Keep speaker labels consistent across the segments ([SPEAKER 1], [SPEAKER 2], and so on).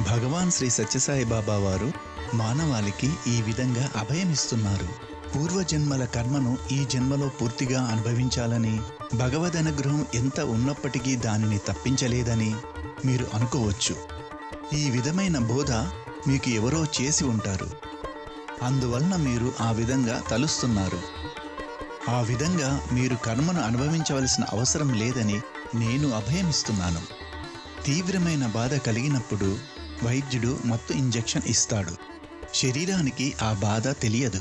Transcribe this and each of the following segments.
[SPEAKER 1] భగవాన్ శ్రీ సత్యసాయి బాబా వారు మానవాళికి ఈ విధంగా అభయమిస్తున్నారు. పూర్వజన్మల కర్మను ఈ జన్మలో పూర్తిగా అనుభవించాలని భగవద్ అనుగ్రహం ఎంత ఉన్నప్పటికీ దానిని తప్పించలేదని మీరు అనుకోవచ్చు. ఈ విధమైన బోధ మీకు ఎవరో చేసి ఉంటారు. అందువలన మీరు ఆ విధంగా తలుస్తున్నారు. ఆ విధంగా మీరు కర్మను అనుభవించవలసిన అవసరం లేదని నేను అభయమిస్తున్నాను. తీవ్రమైన బాధ కలిగినప్పుడు వైద్యుడు మత్తు ఇంజెక్షన్ ఇస్తాడు. శరీరానికి ఆ బాధ తెలియదు.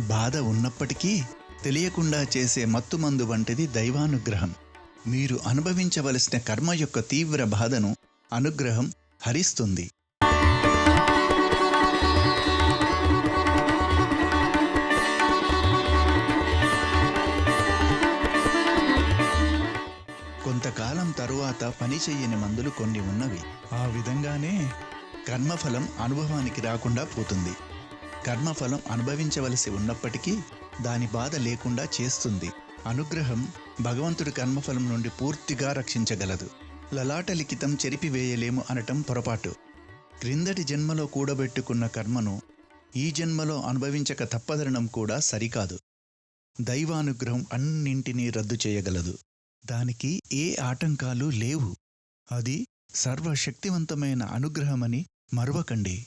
[SPEAKER 1] బాధ ఉన్నప్పటికీ తెలియకుండా చేసే మత్తుమందు వంటిది దైవానుగ్రహం. మీరు అనుభవించవలసిన కర్మ యొక్క తీవ్ర బాధను అనుగ్రహం హరిస్తుంది. కొంతకాలం తరువాత పనిచేయని మందులు కొన్ని ఉన్నవి. ఆ విధంగానే కర్మఫలం అనుభవానికి రాకుండా పోతుంది. కర్మఫలం అనుభవించవలసి ఉన్నప్పటికీ దాని బాధ లేకుండా చేస్తుంది. అనుగ్రహం భగవంతుడి కర్మఫలం నుండి పూర్తిగా రక్షించగలదు. లలాట లిఖితం చెరిపివేయలేము అనటం పొరపాటు. క్రిందటి జన్మలో కూడబెట్టుకున్న కర్మను ఈ జన్మలో అనుభవించక తప్పదనడం కూడా సరికాదు. దైవానుగ్రహం అన్నింటినీ రద్దు చేయగలదు. దానికి ఏ ఆటంకాలు లేవు. అది సర్వశక్తివంతమైన అనుగ్రహమని మరవకండి.